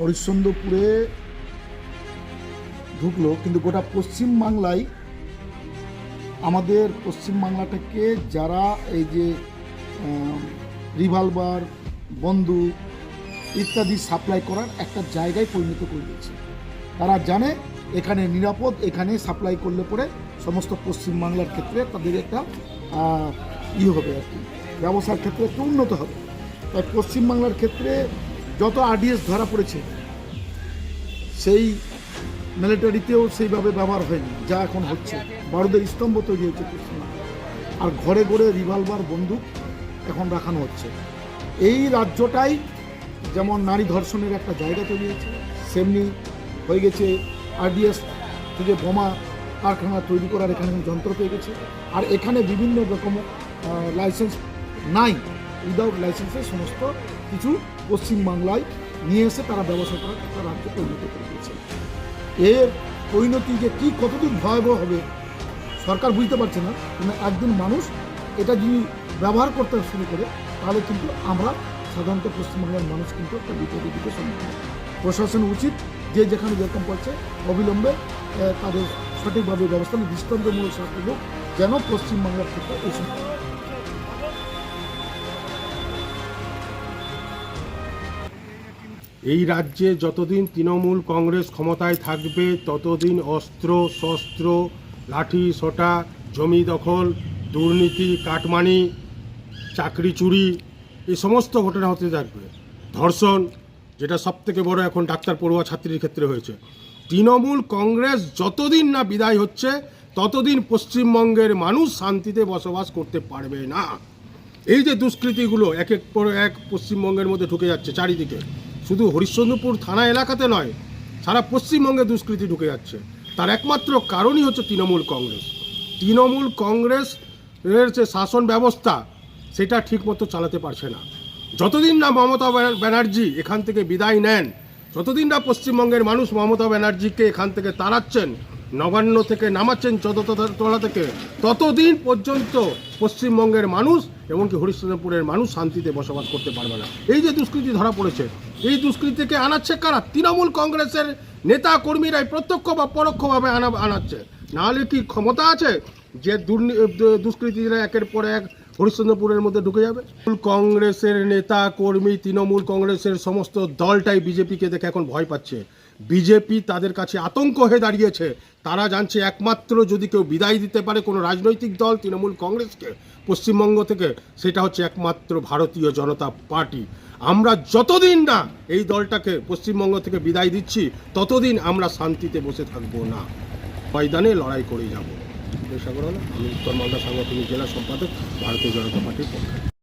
হরিশ্চন্দ্রপুরে ঢুকলো, কিন্তু গোটা পশ্চিম বাংলায় আমাদের পশ্চিম বাংলাটাকে যারা এই যে রিভলভার বন্দুক ইত্যাদি সাপ্লাই করার একটা জায়গায় পরিণত করে দিয়েছে। তারা জানে এখানে নিরাপদ, এখানে সাপ্লাই করলে পরে সমস্ত পশ্চিম বাংলার ক্ষেত্রে তাদের একটা ই হবে আর কি, ব্যবসার ক্ষেত্রে একটু উন্নত হবে। তাই পশ্চিমবাংলার ক্ষেত্রে যত আরডিএস ধরা পড়েছে, সেই মিলিটারিতেও সেইভাবে ব্যবহার হয়নি, যা এখন হচ্ছে। বারুদের স্তম্ভ তৈরি হয়েছে আর ঘরে ঘরে রিভলভার বন্দুক এখন রাখানো হচ্ছে। এই রাজ্যটাই যেমন নারী ধর্ষণের একটা জায়গা তৈরি হয়েছে, সেমনি হয়ে গেছে আরডিএস থেকে বোমা কারখানা তৈরি করার এখানে যন্ত্র পেয়ে গেছে। আর এখানে বিভিন্ন রকম লাইসেন্স নাই। উইদাউট লাইসেন্সে সমস্ত কিছু পশ্চিমবাংলায় নিয়ে এসে তারা ব্যবসা করার একটা রাজ্য পরিণত করে দিয়েছে। এর পরিণতি যে কী, কতদিন ভয়াবহ হবে, সরকার বুঝতে পারছে না। কিন্তু একদিন মানুষ এটা যদি ব্যবহার করতে শুরু করে, তাহলে কিন্তু আমরা সাধারণত পশ্চিমবাংলার মানুষ কিন্তু একটা বিপদের দিকে সম্মুখীন। প্রশাসন উচিত যে যেখানে যেরকম পাচ্ছে অবিলম্বে তাদের সঠিকভাবে ব্যবস্থা দৃষ্টান্তমূলক শাস্তি হোক যেন পশ্চিমবাংলার ক্ষেত্রে এই সমস্ত এই রাজ্যে যতদিন তৃণমূল কংগ্রেস ক্ষমতায় থাকবে, ততদিন অস্ত্র শস্ত্র লাঠি, সোটা, জমি দখল, দুর্নীতি, কাটমানি, চাকরি চুরি, এই সমস্ত ঘটনা হতে থাকবে। ধর্ষণ, যেটা সব থেকে বড় এখন ডাক্তার পড়ুয়া ছাত্রীর ক্ষেত্রে হয়েছে। তৃণমূল কংগ্রেস যতদিন না বিদায় হচ্ছে, ততদিন পশ্চিমবঙ্গের মানুষ শান্তিতে বসবাস করতে পারবে না। এই যে দুষ্কৃতিগুলো এক এক পর এক পশ্চিমবঙ্গের মধ্যে ঢুকে যাচ্ছে চারিদিকে। শুধু হরিশ্চন্দ্রপুর থানা এলাকাতে নয়, সারা পশ্চিমবঙ্গে দুষ্কৃতি ঢুকে যাচ্ছে। তার একমাত্র কারণই হচ্ছে তৃণমূল কংগ্রেস। তৃণমূল কংগ্রেস এর যে শাসন ব্যবস্থা, সেটা ঠিকমতো চালাতে পারছে না। যতদিন না মমতা ব্যানা- ব্যানার্জি এখান থেকে বিদায় নেন, যতদিন না পশ্চিমবঙ্গের মানুষ মমতা ব্যানার্জিকে এখান থেকে তাড়াচ্ছেন নবান্ন থেকে নামাচ্ছেন চোদ্দতলা থেকে, ততদিন পর্যন্ত পশ্চিমবঙ্গের মানুষ এমনকি হরিশ্চন্দ্রপুরের মানুষ শান্তিতে বসবাস করতে পারবে না। এই যে দুষ্কৃতি ধরা পড়েছে, এই দুষ্কৃতিকে আনাচ্ছে কারা? তৃণমূল কংগ্রেসের নেতা কর্মীরাই প্রত্যক্ষ বা পরোক্ষভাবে আনা আনাচ্ছে। নাহলে কি ক্ষমতা আছে? যে দুষ্কৃতীরা একের পর এক হরিশ্চন্দ্রপুরের মধ্যে ঢুকে যাবে। কংগ্রেসের নেতা, কর্মী, তৃণমূল কংগ্রেসের সমস্ত দলটাই বিজেপিকে দেখে এখন ভয় পাচ্ছে। বিজেপি তাদের কাছে আতঙ্ক হয়ে দাঁড়িয়েছে। তারা জানছে একমাত্র যদি কেউ বিদায় দিতে পারে কোনো রাজনৈতিক দল তৃণমূল কংগ্রেসকে, পশ্চিমবঙ্গ থেকে, সেটা হচ্ছে একমাত্র ভারতীয় জনতা পার্টি। আমরা যতদিন না এই দলটাকে পশ্চিমবঙ্গ থেকে বিদায় দিচ্ছি, ততদিন আমরা শান্তিতে বসে থাকব না। ময়দানে লড়াই করে যাব। সাগর আমি উত্তর মালদা সাংগঠনিক জেলা সম্পাদক ভারতীয় জনতা পার্টির পক্ষে